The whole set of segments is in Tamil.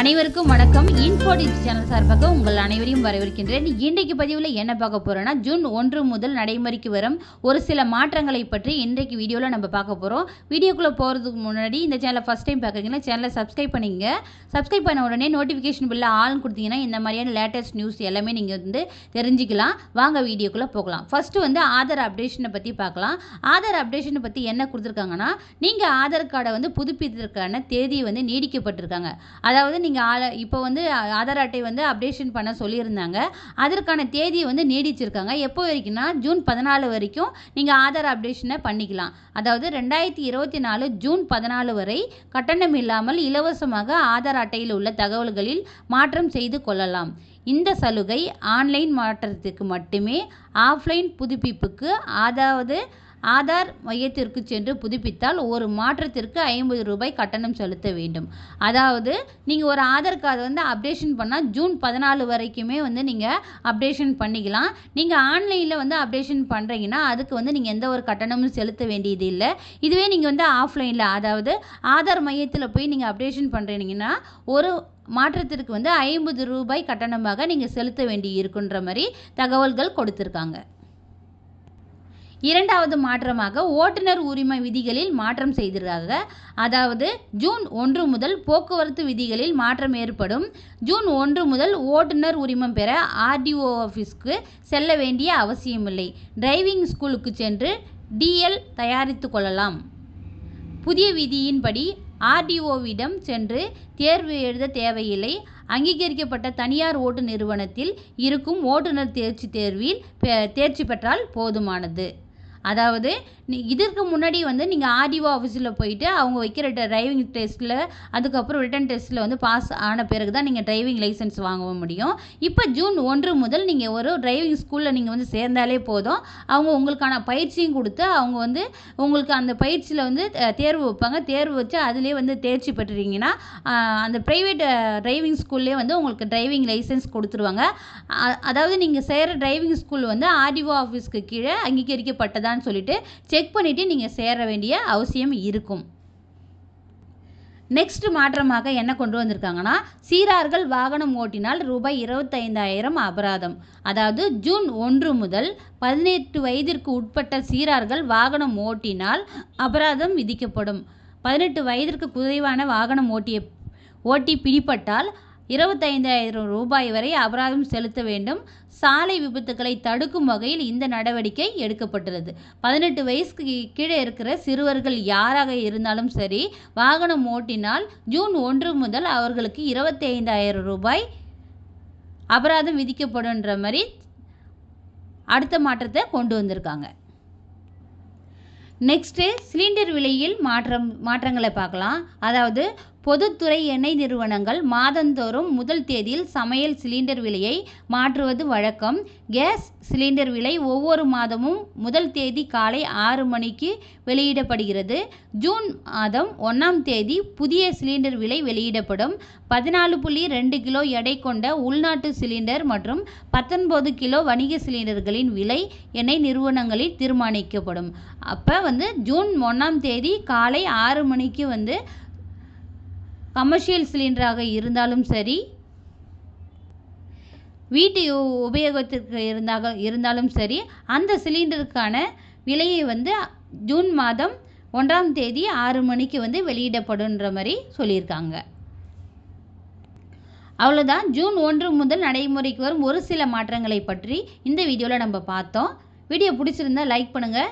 அனைவருக்கும் வணக்கம். இன்ஃபோடிஸ் சேனல் சார்பாக உங்கள் அனைவரையும் வரவேற்கின்றேன். இன்றைக்கு பதிவில் என்ன பார்க்க போகிறோன்னா ஜூன் ஒன்று முதல் நடைமுறைக்கு வரும் ஒரு சில மாற்றங்களை பற்றி இன்றைக்கு வீடியோவில் நம்ம பார்க்க போகிறோம் வீடியோக்குள்ளே போகிறதுக்கு முன்னாடி இந்த சேனலை ஃபஸ்ட் டைம் பார்க்குறீங்கன்னா சேனலை சப்ஸ்கிரைப் பண்ணிங்க. சப்ஸ்கிரைப் பண்ண உடனே நோட்டிஃபிகேஷன் பில்ல ஆள் கொடுத்தீங்கன்னா இந்த மாதிரியான லேட்டஸ்ட் நியூஸ் எல்லாமே நீங்கள் வந்து தெரிஞ்சுக்கலாம். வாங்க வீடியோக்குள்ளே போகலாம். ஃபஸ்ட்டு வந்து ஆதார் அப்டேஷனை பற்றி பார்க்கலாம். ஆதார் அப்டேஷனை பற்றி என்ன கொடுத்துருக்காங்கன்னா நீங்கள் ஆதார் கார்டை வந்து புதுப்பித்ததற்கான தேதி வந்து நீடிக்கப்பட்டிருக்காங்க. அதாவது நீங்கள் ஆல இப்போ வந்து ஆதார் அட்டை வந்து அப்டேஷன் பண்ண சொல்லியிருந்தாங்க. அதற்கான தேதியை வந்து நீடிச்சிருக்காங்க. எப்போ வரைக்கும்னா ஜூன் பதினாலு வரைக்கும் நீங்கள் ஆதார் அப்டேஷனை பண்ணிக்கலாம். அதாவது ரெண்டாயிரத்தி இருபத்தி நாலு ஜூன் பதினாலு வரை கட்டணம் இல்லாமல் இலவசமாக ஆதார் அட்டையில் உள்ள தகவல்களில் மாற்றம் செய்து கொள்ளலாம். இந்த சலுகை ஆன்லைன் மாற்றத்துக்கு மட்டுமே ஆஃப்லைன் புதுப்பிப்புக்கு அதாவது ஆதார் மையத்திற்கு சென்று புதுப்பித்தால் ஒரு மாற்றத்திற்கு ஐம்பது ரூபாய் கட்டணம் செலுத்த வேண்டும். அதாவது நீங்கள் ஒரு ஆதார் கார்டு வந்து அப்டேஷன் பண்ணால் ஜூன் பதினாலு வரைக்குமே வந்து நீங்கள் அப்டேஷன் பண்ணிக்கலாம். நீங்கள் ஆன்லைனில் வந்து அப்டேஷன் பண்ணுறீங்கன்னா அதுக்கு வந்து நீங்கள் எந்த ஒரு கட்டணமும் செலுத்த வேண்டியது இல்லை. இதுவே நீங்கள் வந்து ஆஃப்லைனில் அதாவது ஆதார் மையத்தில் போய் நீங்கள் அப்டேஷன் பண்ணுறீங்கன்னா ஒரு மாற்றத்திற்கு வந்து ஐம்பது ரூபாய் கட்டணமாக நீங்கள் செலுத்த வேண்டி இருக்குன்ற மாதிரி தகவல்கள் கொடுத்துருக்காங்க. இரண்டாவது மாற்றமாக ஓட்டுநர் உரிமை விதிகளில் மாற்றம் செய்திருக்காங்க. அதாவது ஜூன் ஒன்று முதல் போக்குவரத்து விதிகளில் மாற்றம் ஏற்படும். ஜூன் ஒன்று முதல் ஓட்டுநர் உரிமம் பெற ஆர்டிஓ ஆஃபீஸ்க்கு செல்ல வேண்டிய அவசியமில்லை. டிரைவிங் ஸ்கூலுக்கு சென்று டிஎல் தயாரித்து கொள்ளலாம். புதிய விதியின்படி ஆர்டிஓவிடம் சென்று தேர்வு எழுத தேவையில்லை. அங்கீகரிக்கப்பட்ட தனியார் ஓட்டு நிறுவனத்தில் இருக்கும் ஓட்டுநர் தேர்ச்சி தேர்வில் தேர்ச்சி பெற்றால் போதுமானது. அதாவது இதற்கு முன்னாடி வந்து நீங்கள் ஆர்டிஓ ஆஃபீஸில் போயிட்டு அவங்க வைக்கிற டிரைவிங் டெஸ்ட்டில் அதுக்கப்புறம் ரிட்டன் டெஸ்ட்டில் வந்து பாஸ் ஆன பிறகு தான் நீங்கள் டிரைவிங் லைசன்ஸ் வாங்க முடியும். இப்போ ஜூன் ஒன்று முதல் நீங்கள் ஒரு டிரைவிங் ஸ்கூலில் நீங்கள் வந்து சேர்ந்தாலே போதும். அவங்க உங்களுக்கான பயிற்சியும் கொடுத்து அவங்க வந்து உங்களுக்கு அந்த பயிற்சியில் வந்து தேர்வு வைப்பாங்க. தேர்வு வச்சு அதிலே வந்து தேர்ச்சி பெற்றுறீங்கன்னா அந்த ப்ரைவேட் டிரைவிங் ஸ்கூல்லே வந்து உங்களுக்கு டிரைவிங் லைசன்ஸ் கொடுத்துருவாங்க. அதாவது நீங்கள் செய்கிற டிரைவிங் ஸ்கூல் வந்து ஆர்டிஓ ஆஃபீஸ்க்கு கீழே இருக்கான்னு சொல்லிட்டு செக் பண்ணிவிட்டு நீங்கள் சேர வேண்டிய அவசியம் இருக்கும். நெக்ஸ்ட் மாற்றமாக என்ன கொண்டு வந்திருக்காங்கன்னா சீரார்கள் வாகனம் ஓட்டினால் ரூபாய் இருபத்தைந்தாயிரம் அபராதம். அதாவது ஜூன் ஒன்று முதல் பதினெட்டு வயதிற்கு உட்பட்ட சீரார்கள் வாகனம் ஓட்டினால் அபராதம் விதிக்கப்படும். பதினெட்டு வயதிற்கு குறைவான வாகனம் ஓட்டிய ஓட்டி பிடிப்பட்டால் இருபத்தைந்தாயிரம் ரூபாய் வரை அபராதம் செலுத்த வேண்டும். சாலை விபத்துக்களை தடுக்கும் வகையில் இந்த நடவடிக்கை எடுக்கப்பட்டுள்ளது. பதினெட்டு வயசுக்கு கீழே இருக்கிற சிறுவர்கள் யாராக இருந்தாலும் சரி வாகனம் ஓட்டினால் ஜூன் ஒன்று முதல் அவர்களுக்கு இருபத்தி ஐந்தாயிரம் ரூபாய் அபராதம் விதிக்கப்படுன்ற மாதிரி அடுத்த மாற்றத்தை கொண்டு வந்திருக்காங்க. நெக்ஸ்ட்டு சிலிண்டர் விலையில் மாற்றம் மாற்றங்களை பார்க்கலாம். அதாவது பொதுத்துறை எண்ணெய் நிறுவனங்கள் மாதந்தோறும் முதல் தேதியில் சமையல் சிலிண்டர் விலையை மாற்றுவது வழக்கம். கேஸ் சிலிண்டர் விலை ஒவ்வொரு மாதமும் முதல் தேதி காலை ஆறு மணிக்கு வெளியிடப்படுகிறது. ஜூன் மாதம் ஒன்றாம் தேதி புதிய சிலிண்டர் விலை வெளியிடப்படும். பதினாலு புள்ளி ரெண்டு கிலோ எடை கொண்ட உள்நாட்டு சிலிண்டர் மற்றும் பத்தொன்பது கிலோ வணிக சிலிண்டர்களின் விலை எண்ணெய் நிறுவனங்களில் தீர்மானிக்கப்படும். அப்போ வந்து ஜூன் ஒன்றாம் தேதி காலை ஆறு மணிக்கு வந்து கமர்ஷியல் சிலிண்டராக இருந்தாலும் சரி வீட்டு உபயோகத்திற்கு இருந்தாக இருந்தாலும் சரி அந்த சிலிண்டருக்கான விலையை வந்து ஜூன் மாதம் ஒன்றாம் தேதி ஆறு மணிக்கு வந்து வெளியிடப்படுன்ற மாதிரி சொல்லியிருக்காங்க. அவ்வளோதான் ஜூன் ஒன்று முதல் நடைமுறைக்கு வரும் ஒரு சில மாற்றங்களை பற்றி இந்த வீடியோவில் நம்ம பார்த்தோம். வீடியோ பிடிச்சிருந்தா லைக் பண்ணுங்கள்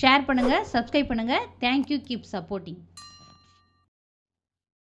ஷேர் பண்ணுங்கள் சப்ஸ்கிரைப் பண்ணுங்கள் தேங்க்யூ கீப் சப்போர்ட்டிங்